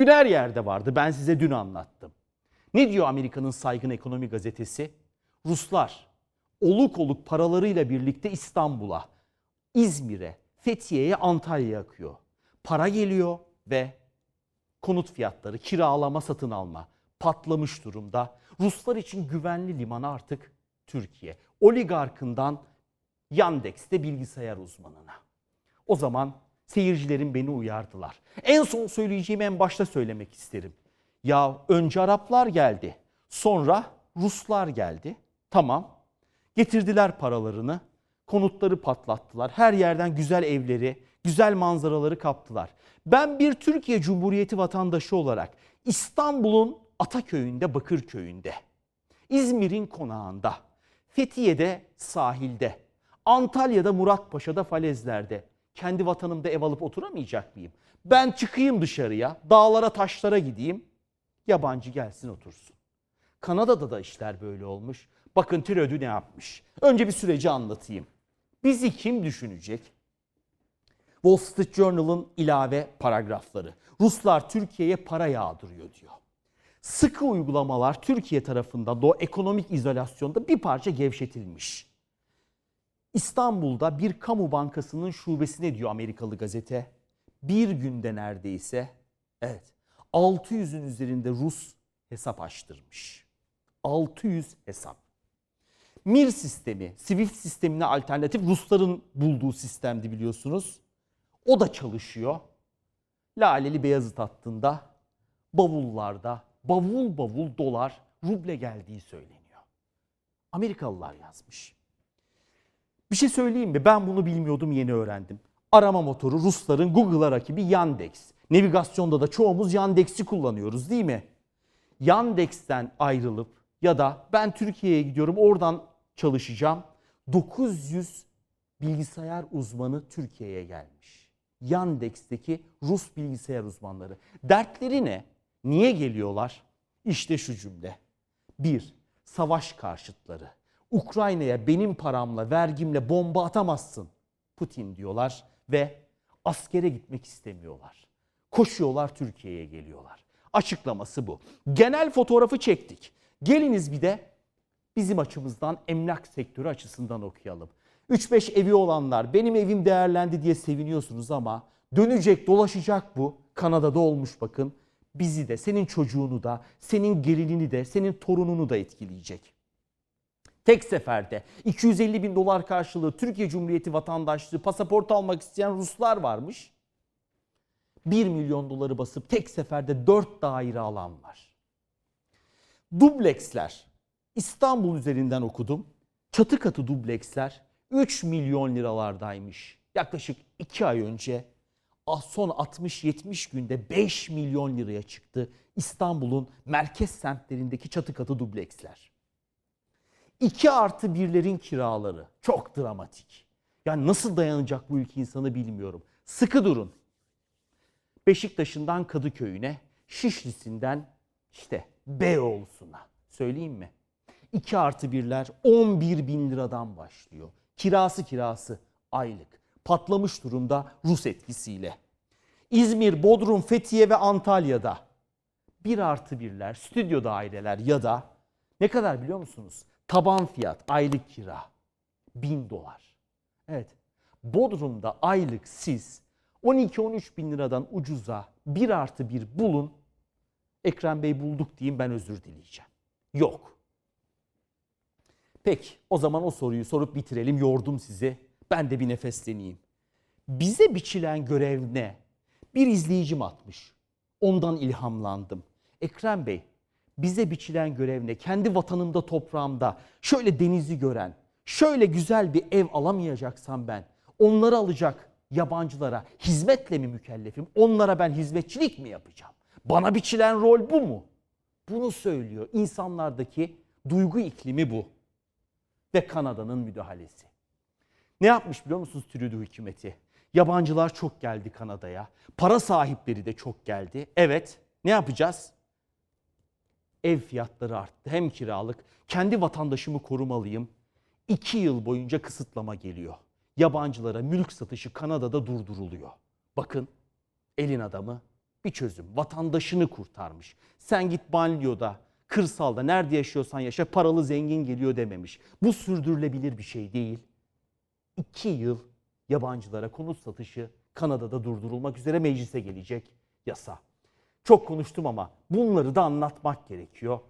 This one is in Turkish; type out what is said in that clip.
Dün her yerde vardı. Ben size dün anlattım. Ne diyor Amerika'nın saygın ekonomi gazetesi? Ruslar oluk oluk paralarıyla birlikte İstanbul'a, İzmir'e, Fethiye'ye, Antalya'ya akıyor. Para geliyor ve konut fiyatları, kiralama, satın alma patlamış durumda. Ruslar için güvenli liman artık Türkiye. Oligarkından Yandex'te bilgisayar uzmanına. O zaman seyircilerim beni uyardılar. En son söyleyeceğimi en başta söylemek isterim. Ya önce Araplar geldi, sonra Ruslar geldi. Tamam. Getirdiler paralarını, konutları patlattılar. Her yerden güzel evleri, güzel manzaraları kaptılar. Ben bir Türkiye Cumhuriyeti vatandaşı olarak İstanbul'un Ataköy'ünde, Bakırköy'ünde, İzmir'in konağında, Fethiye'de sahilde, Antalya'da Muratpaşa'da falezlerde kendi vatanımda ev alıp oturamayacak mıyım? Ben çıkayım dışarıya, dağlara taşlara gideyim, yabancı gelsin otursun. Kanada'da da işler böyle olmuş. Bakın Trudeau ne yapmış? Önce bir süreci anlatayım. Bizi kim düşünecek? Wall Street Journal'ın ilave paragrafları. Ruslar Türkiye'ye para yağdırıyor diyor. Sıkı uygulamalar Türkiye tarafından da o ekonomik izolasyonda bir parça gevşetilmiş. İstanbul'da bir kamu bankasının şubesine diyor Amerikalı gazete. Bir günde neredeyse evet 600'ün üzerinde Rus hesap açtırmış. 600 hesap. MIR sistemi, Swift sistemine alternatif Rusların bulduğu sistemdi biliyorsunuz. O da çalışıyor. Laleli Beyazıt hattında bavullarda bavul bavul dolar, ruble geldiği söyleniyor. Amerikalılar yazmış. Bir şey söyleyeyim mi? Ben bunu bilmiyordum, yeni öğrendim. Arama motoru Rusların Google'a rakibi Yandex. Navigasyonda da çoğumuz Yandex'i kullanıyoruz değil mi? Yandex'ten ayrılıp ya da ben Türkiye'ye gidiyorum oradan çalışacağım. 900 bilgisayar uzmanı Türkiye'ye gelmiş. Yandex'teki Rus bilgisayar uzmanları. Dertleri ne? Niye geliyorlar? İşte şu cümle. Bir, savaş karşıtları. Ukrayna'ya benim paramla, vergimle bomba atamazsın Putin diyorlar ve askere gitmek istemiyorlar. Koşuyorlar Türkiye'ye geliyorlar. Açıklaması bu. Genel fotoğrafı çektik. Geliniz bir de bizim açımızdan emlak sektörü açısından okuyalım. 3-5 evi olanlar benim evim değerlendi diye seviniyorsunuz ama dönecek dolaşacak bu. Kanada'da olmuş bakın. Bizi de senin çocuğunu da senin gelinini de senin torununu da etkileyecek. Tek seferde 250 bin dolar karşılığı Türkiye Cumhuriyeti vatandaşlığı pasaport almak isteyen Ruslar varmış. 1 milyon doları basıp tek seferde 4 daire alan var. Dubleksler İstanbul üzerinden okudum. Çatı katı dubleksler 3 milyon liralardaymış. Yaklaşık 2 ay önce ah, son 60-70 günde 5 milyon liraya çıktı İstanbul'un merkez semtlerindeki çatı katı dubleksler. 2 artı birlerin kiraları çok dramatik. Yani nasıl dayanacak bu ülke insanı bilmiyorum. Sıkı durun. Beşiktaş'ından Kadıköy'üne, Şişlisi'nden işte Beyoğlu'suna. Söyleyeyim mi? 2 artı birler 11 bin liradan başlıyor. Kirası kirası aylık. Patlamış durumda Rus etkisiyle. İzmir, Bodrum, Fethiye ve Antalya'da 1 artı birler, stüdyo daireler ya da ne kadar biliyor musunuz? Taban fiyat, aylık kira 1000 dolar. Evet, Bodrum'da aylık siz 12-13 bin liradan ucuza 1 artı 1 bulun. Ekrem Bey bulduk diyeyim ben özür dileyeceğim. Yok. Peki o zaman o soruyu sorup bitirelim. Yordum sizi. Ben de bir nefesleneyim. Bize biçilen görev ne? Bir izleyicim atmış. Ondan ilhamlandım. Ekrem Bey, bize biçilen görev ne? Kendi vatanımda, toprağımda şöyle denizi gören, şöyle güzel bir ev alamayacaksam ben, onları alacak yabancılara hizmetle mi mükellefim? Onlara ben hizmetçilik mi yapacağım? Bana biçilen rol bu mu? Bunu söylüyor. İnsanlardaki duygu iklimi bu. Ve Kanada'nın müdahalesi. Ne yapmış biliyor musunuz Trudeau hükümeti? Yabancılar çok geldi Kanada'ya. Para sahipleri de çok geldi. Evet, ne yapacağız? Ev fiyatları arttı. Hem kiralık. Kendi vatandaşımı korumalıyım. İki yıl boyunca kısıtlama geliyor. Yabancılara mülk satışı Kanada'da durduruluyor. Bakın elin adamı bir çözüm. Vatandaşını kurtarmış. Sen git banliyöda, kırsalda nerede yaşıyorsan yaşa paralı zengin geliyor dememiş. Bu sürdürülebilir bir şey değil. İki yıl yabancılara konut satışı Kanada'da durdurulmak üzere meclise gelecek yasa. Çok konuştum ama bunları da anlatmak gerekiyor.